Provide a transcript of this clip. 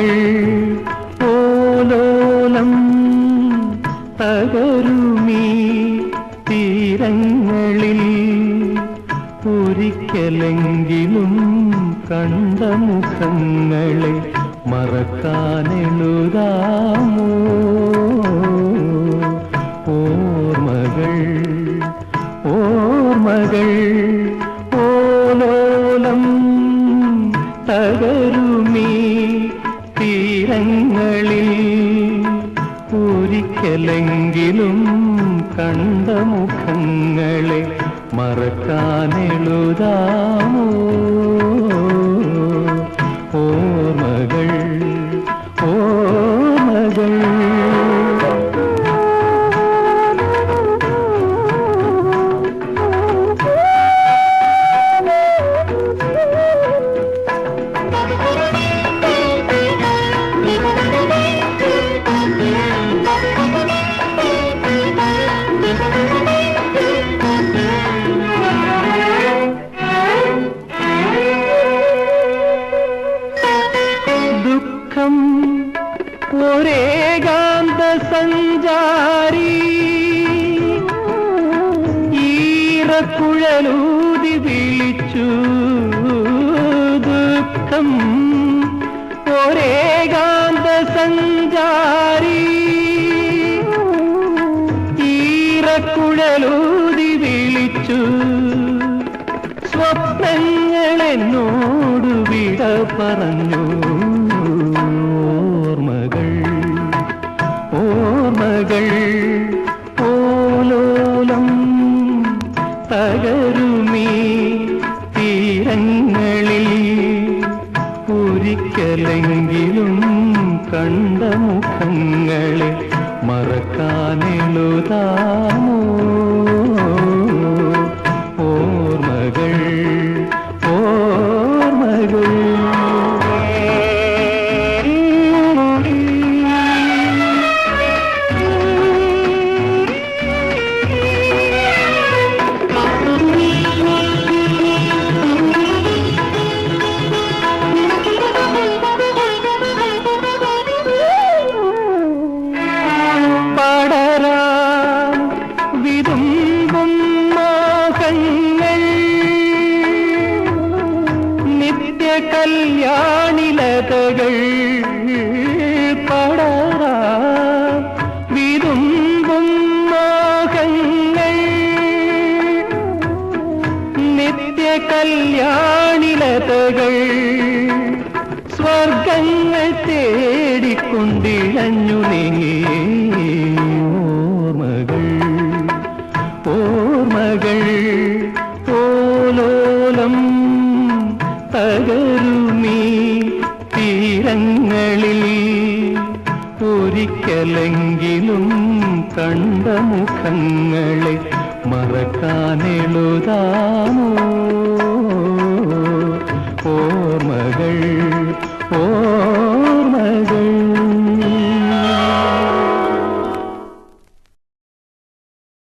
ഓർമ്മകൾ ഓലോലം തകരുമീ തീരങ്ങളിൽ ഒരിക്കലെങ്കിലും കണ്ട മുഖങ്ങളെ മറക്കാനെഴുതാമോ? ഓർമ്മകൾ ഓർമ്മകൾ തീരങ്ങളിൽ ഒരിക്കലെങ്കിലും കണ്ട മുഖങ്ങളെ മറക്കാനെഴുതാമോ ഒരേകാന്ത ഈറക്കുഴലൂതി വിളിച്ചു ദുഃഖം ഒരേകാന്ത ഈറക്കുഴലൂതി വിളിച്ചു സ്വപ്നങ്ങളെന്നോട് വിട പറഞ്ഞു ഓർമ്മകൾ ഓലോലം തകരുമീ തീരങ്ങളിൽ ഒരിക്കലെങ്കിലും കണ്ട മുഖങ്ങളെ മറക്കാനെഴുതാമോ? കല്യാണിലതകൾ കല്യാണിലതകൾ സ്വർഗങ്ങൾ തേടിക്കൊണ്ടിഴഞ്ഞു നീങ്ങി. തീരങ്ങളിൽ ഒരിക്കലെങ്കിലും കണ്ട മുഖങ്ങളെ മറക്കാനെഴുതാമോ? ഓർമ്മകൾ